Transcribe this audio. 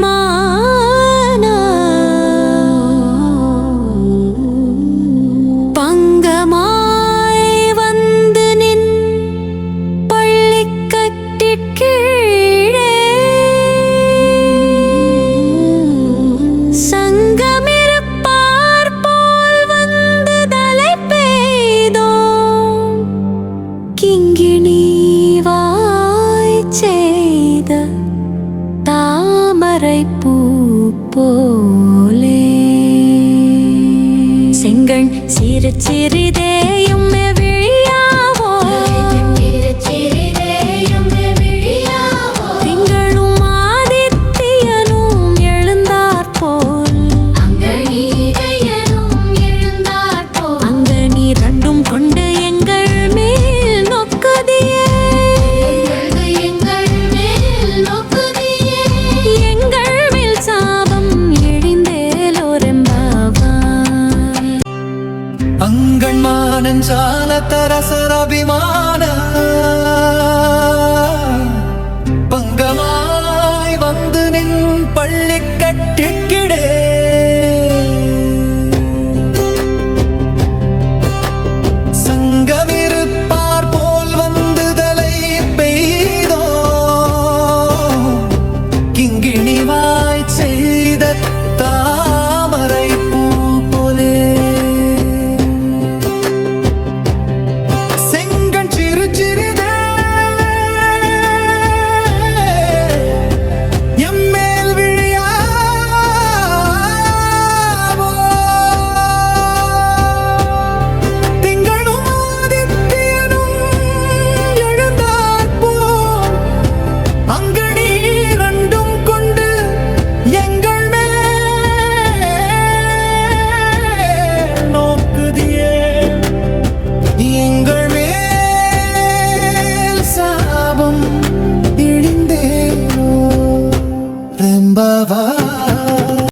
吗。பூ போலே. செங்கண் சிறு சிறிதேயும் ಮಾನಂಜಾಲ ತರಸರಭಿಮಾನ பங்கமாய் வந்து நின் பள்ளி கட்டிக்கு Kumbhava